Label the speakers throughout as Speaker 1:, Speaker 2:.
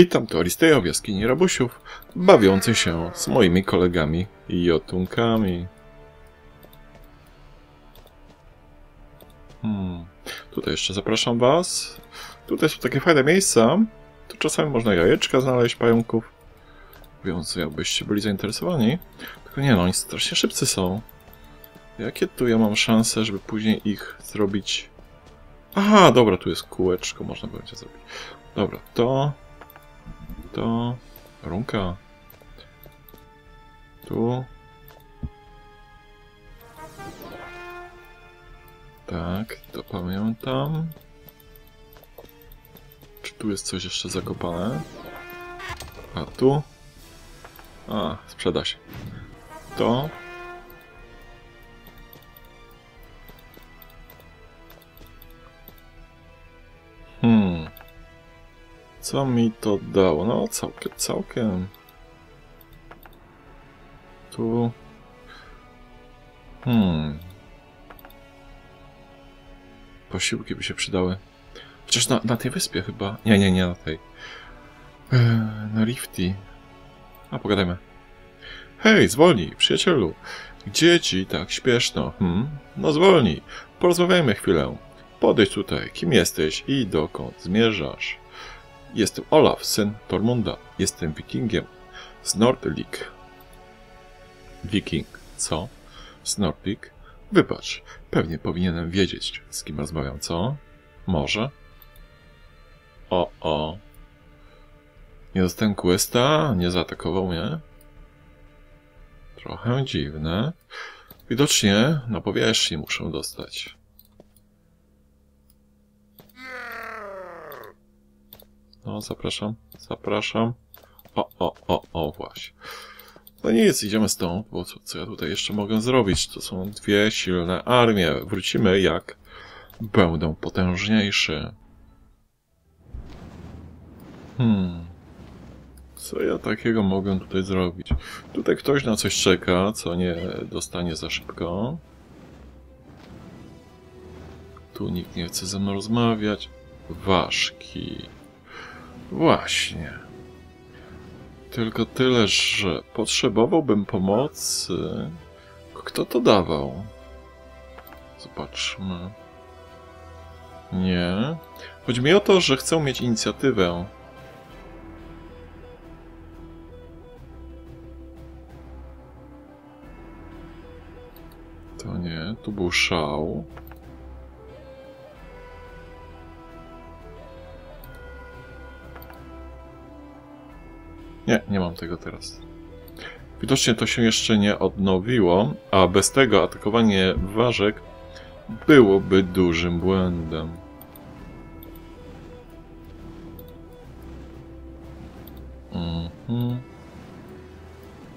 Speaker 1: Witam, to Aristeja w jaskini rabusiów, bawiący się z moimi kolegami jotunkami. Hmm. Tutaj jeszcze zapraszam was. Tutaj są takie fajne miejsca. Tu czasami można jajeczka znaleźć, pająków. Więc jakbyście byli zainteresowani. Tylko nie no, oni strasznie szybcy są. Jakie tu ja mam szanse, żeby później ich zrobić... Aha, dobra, tu jest kółeczko, można będzie zrobić. Dobra, to... To... Runka. Tu... Tak, to pamiętam. Czy tu jest coś jeszcze zakopane? A tu? A, sprzeda się. To. Co mi to dało? No, całkiem, całkiem. Tu. Hmm. Posiłki by się przydały. Chociaż na, na tej wyspie chyba. Nie, nie, nie na tej. Eee, na Rifty. A pogadajmy. Hej, zwolnij, przyjacielu. Gdzie ci tak śpieszno? Hmm? No zwolnij. Porozmawiajmy chwilę. Podejdź tutaj. Kim jesteś i dokąd zmierzasz? Jestem Olaf, syn Tormunda. Jestem wikingiem. Z Nordlik. Wiking. Co? Z Nordlik? Wybacz, pewnie powinienem wiedzieć, z kim rozmawiam, co? Może? O, o. Nie dostałem questa, nie zaatakował mnie. Trochę dziwne. Widocznie na powierzchni muszę dostać. No, zapraszam, zapraszam. O, o, o, o, właśnie. No nic, idziemy stąd, bo co, co ja tutaj jeszcze mogę zrobić? To są dwie silne armie. Wrócimy jak będą potężniejsze. Hmm. Co ja takiego mogę tutaj zrobić? Tutaj ktoś na coś czeka, co nie dostanie za szybko. Tu nikt nie chce ze mną rozmawiać. Ważki. Właśnie. Tylko tyle, że potrzebowałbym pomocy. Kto to dawał? Zobaczmy. Nie. Chodzi mi o to, że chcę mieć inicjatywę. To nie, tu był szał. Nie, nie mam tego teraz. Widocznie to się jeszcze nie odnowiło, a bez tego atakowanie ważek byłoby dużym błędem. Mhm.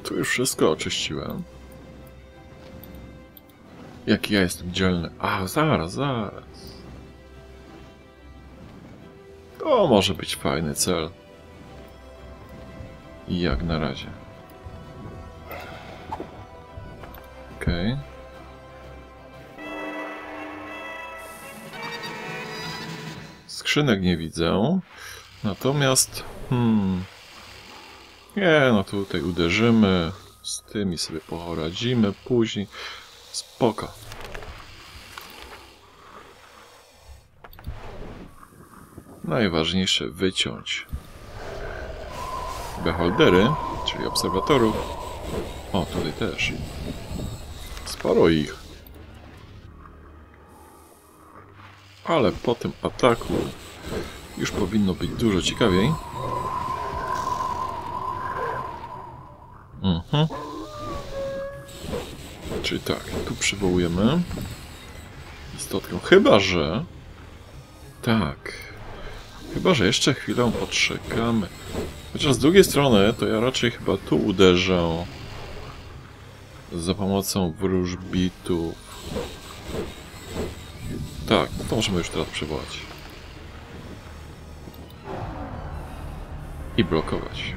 Speaker 1: Tu już wszystko oczyściłem. Jaki ja jestem dzielny. A, zaraz, zaraz. To może być fajny cel. Jak na razie. Okej. Okay. Skrzynek nie widzę. Natomiast... Hmm... Nie, no tutaj uderzymy. Z tymi sobie poradzimy później. Spoko. Najważniejsze wyciąć beholdery, czyli obserwatorów. O, tutaj też. Sporo ich. Ale po tym ataku już powinno być dużo ciekawiej. Mhm. Czyli tak, tu przywołujemy istotkę. Chyba, że... Tak. Chyba, że jeszcze chwilę poczekamy. Chociaż z drugiej strony, to ja raczej chyba tu uderzę za pomocą wróżbitów. Tak, no to możemy już teraz przywołać. I blokować.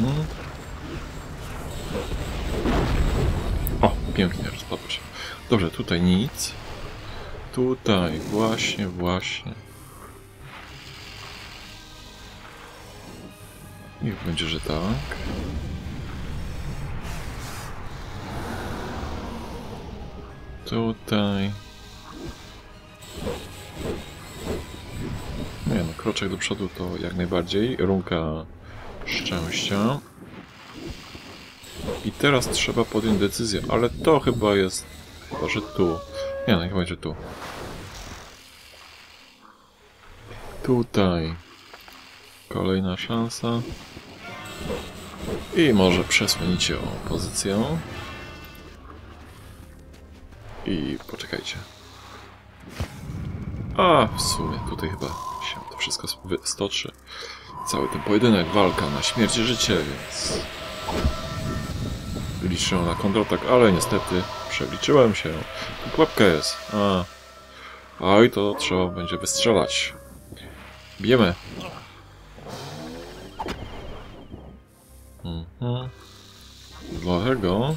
Speaker 1: Mhm. O, pięknie. Dobrze, tutaj nic. Tutaj, właśnie, właśnie. Niech będzie, że tak. Tutaj. Nie no, kroczek do przodu to jak najbardziej. Runka szczęścia. I teraz trzeba podjąć decyzję, ale to chyba jest... Chyba, że tu. Nie no, niech będzie tu. Tutaj. Kolejna szansa. I może przesłonicie o pozycję. I poczekajcie. A, w sumie tutaj chyba się to wszystko stoczy. Cały ten pojedynek, walka na śmierć i życie, więc... Liczę na kontratak, ale niestety przeliczyłem się. Pułapka jest. A. A i to trzeba będzie wystrzelać. Bijemy. Mhm. Dlatego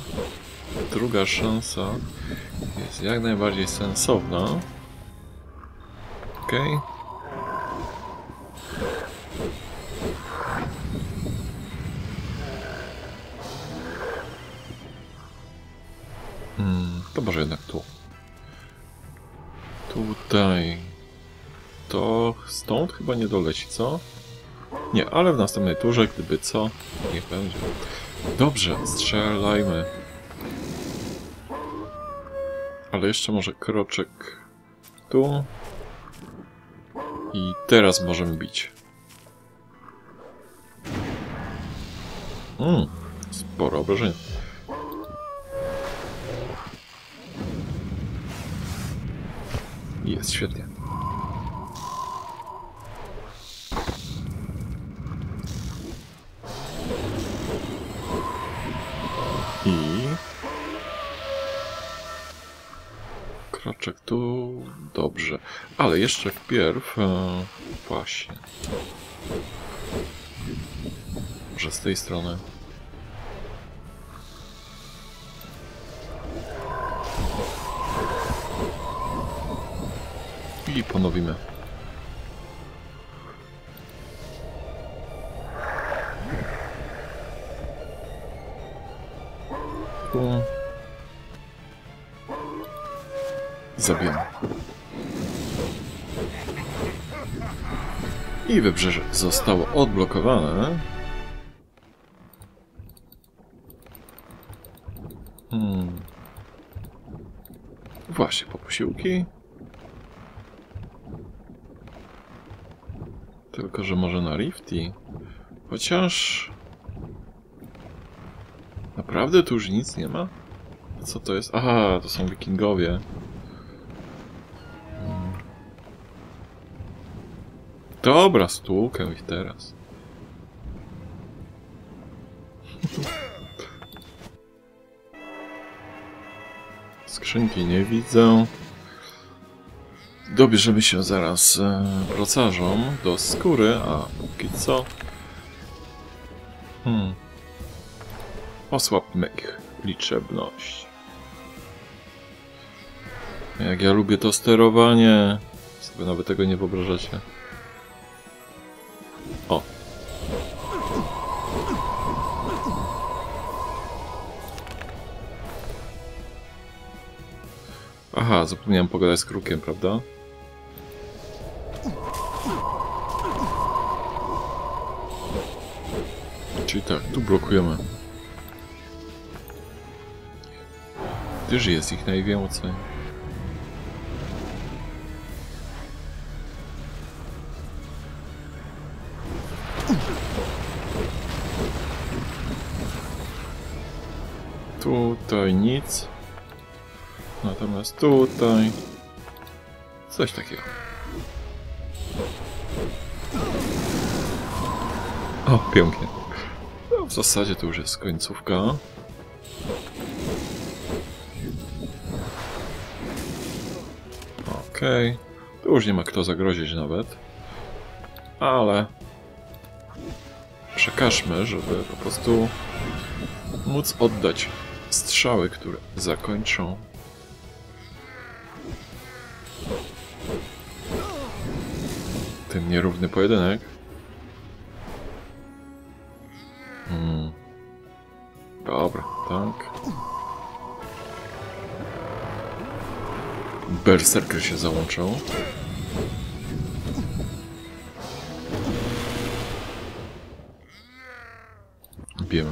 Speaker 1: druga szansa jest jak najbardziej sensowna. Ok. Hmm, to może jednak tu. Tutaj. To stąd chyba nie doleci, co? Nie, ale w następnej turze, gdyby co, niech będzie. Dobrze, strzelajmy. Ale jeszcze może kroczek tu. I teraz możemy bić. Mmm, sporo obrażeń. Jest świetnie. I... Kroczek tu... Dobrze. Ale jeszcze wpierw... E, właśnie. Może z tej strony. I ponowimy. Zabijamy. I wybrzeże zostało odblokowane. Hmm. Właśnie, po posiłki. Tylko, że może na Rifty. Chociaż... Naprawdę tu już nic nie ma? Co to jest? Aha, to są wikingowie. Hmm. Dobra, stłukę ich teraz. Skrzynki nie widzę. Dobierzemy się zaraz e, do skóry, a póki co... Hmm. Osłabmy ich liczebność. Jak ja lubię to sterowanie. Sobie nawet tego nie wyobrażacie. O. Aha, zapomniałem pogadać z krukiem, prawda? Czyli tak, tu blokujemy. Gdyż jest ich najwięcej. Tutaj nic. Natomiast tutaj... Coś takiego. O, pięknie. W zasadzie to już jest końcówka. Okej. Okay. Tu już nie ma kto zagrozić nawet. Ale... Przekażmy, żeby po prostu móc oddać strzały, które zakończą ten nierówny pojedynek. Berserker się załączał. Bijemy.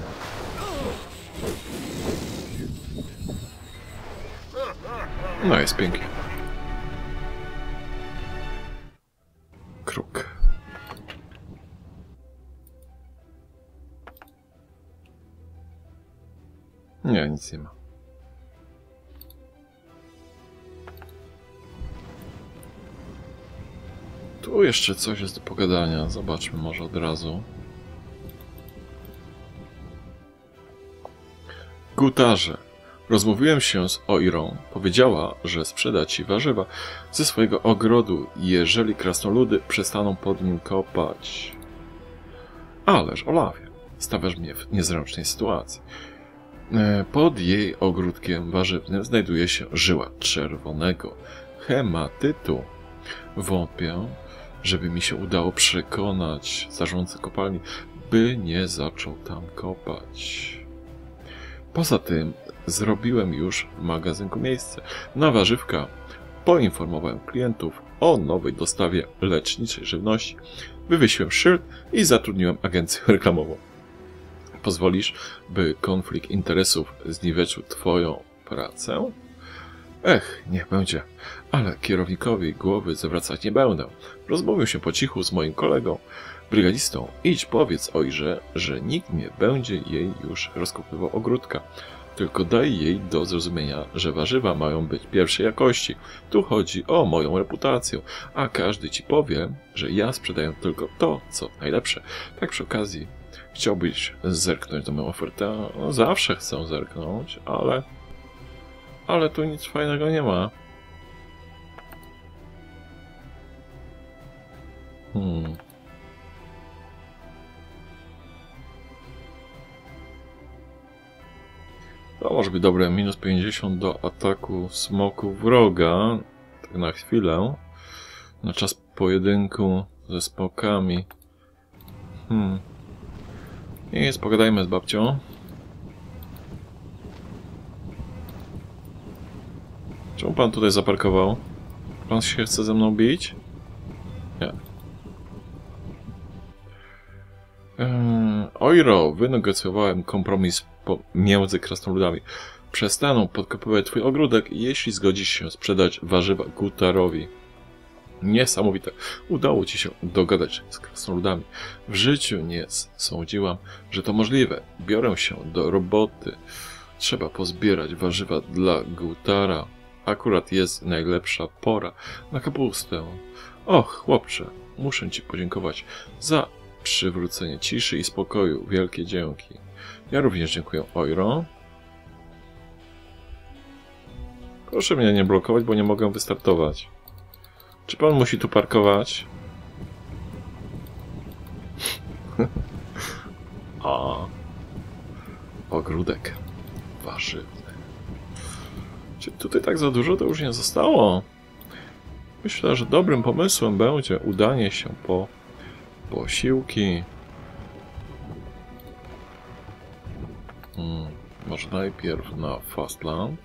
Speaker 1: No jest pięknie. Kruk. Nie, nic nie ma. Tu jeszcze coś jest do pogadania. Zobaczmy może od razu. Gutarze. Rozmówiłem się z Oirą. Powiedziała, że sprzeda ci warzywa ze swojego ogrodu, jeżeli krasnoludy przestaną pod nim kopać. Ależ, Olawie, stawiasz mnie w niezręcznej sytuacji. E, Pod jej ogródkiem warzywnym znajduje się żyła czerwonego hematytu. Wątpię, żeby mi się udało przekonać zarządcę kopalni, by nie zaczął tam kopać. Poza tym zrobiłem już w magazynku miejsce na warzywka. Poinformowałem klientów o nowej dostawie leczniczej żywności. Wywiesiłem szyld i zatrudniłem agencję reklamową. Pozwolisz, by konflikt interesów zniweczył Twoją pracę? Ech, niech będzie, ale kierownikowi głowy zawracać nie będę. Rozmówił się po cichu z moim kolegą, brygadistą. Idź powiedz ojże, że nikt nie będzie jej już rozkopywał ogródka. Tylko daj jej do zrozumienia, że warzywa mają być pierwszej jakości. Tu chodzi o moją reputację, a każdy ci powie, że ja sprzedaję tylko to, co najlepsze. Tak przy okazji, chciałbyś zerknąć do moją ofertę? No, zawsze chcę zerknąć, ale... Ale tu nic fajnego nie ma. Hmm. To może być dobre. Minus 50 do ataku smoku wroga. Tak na chwilę. Na czas pojedynku ze smokami. Hmm. Nic, z babcią. Czemu pan tutaj zaparkował? Pan się chce ze mną bić? Nie. Eee, wynegocjowałem kompromis między krasnoludami. Przestaną podkopywać twój ogródek, jeśli zgodzisz się sprzedać warzywa Gutarowi. Niesamowite. Udało ci się dogadać z krasnoludami. W życiu nie sądziłam, że to możliwe. Biorę się do roboty. Trzeba pozbierać warzywa dla Gutara. Akurat jest najlepsza pora na kapustę. Och, chłopcze, muszę ci podziękować za przywrócenie ciszy i spokoju. Wielkie dzięki. Ja również dziękuję Oiro. Proszę mnie nie blokować, bo nie mogę wystartować. Czy pan musi tu parkować? A. Ogródek warzywny. Tutaj tak za dużo to już nie zostało? Myślę, że dobrym pomysłem będzie udanie się po posiłki. Hmm, może najpierw na Fastland.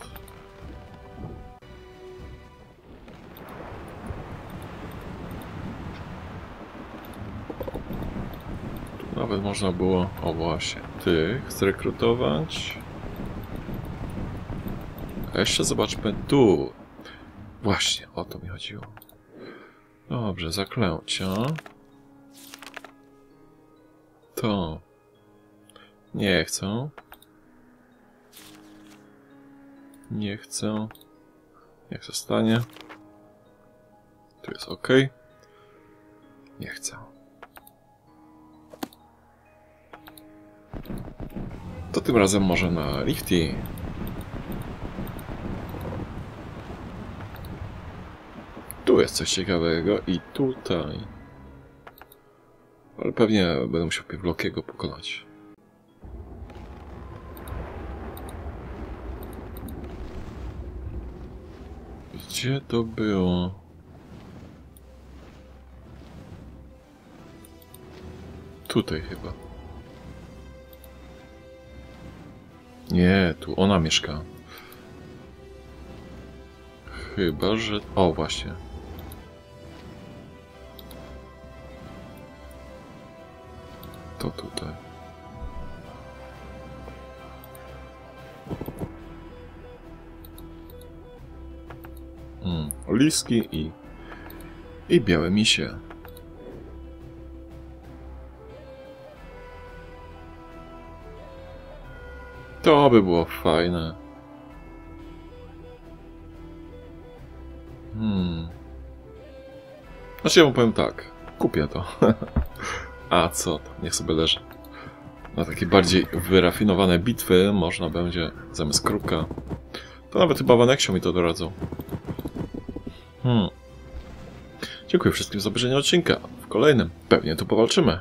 Speaker 1: Tu nawet można było, o właśnie, tych zrekrutować. Jeszcze zobaczmy tu. Właśnie, o to mi chodziło. Dobrze, zaklęcia. To. Nie chcę. Nie chcę. Niech zostanie. Tu jest ok. Nie chcę. To tym razem może na lifty. Jest coś ciekawego i tutaj. Ale pewnie będę musiał Piewlokiego pokonać. Gdzie to było? Tutaj chyba. Nie, tu ona mieszka. Chyba, że... O, właśnie. Liski i... i białe misie. To by było fajne. Hmm. Znaczy ja mu powiem tak. Kupię to. A co? Niech sobie leży. Na takie bardziej wyrafinowane bitwy można będzie zamiast kruka. To nawet chyba w mi to doradzą. Hmm. Dziękuję wszystkim za obejrzenie odcinka. W kolejnym pewnie tu powalczymy.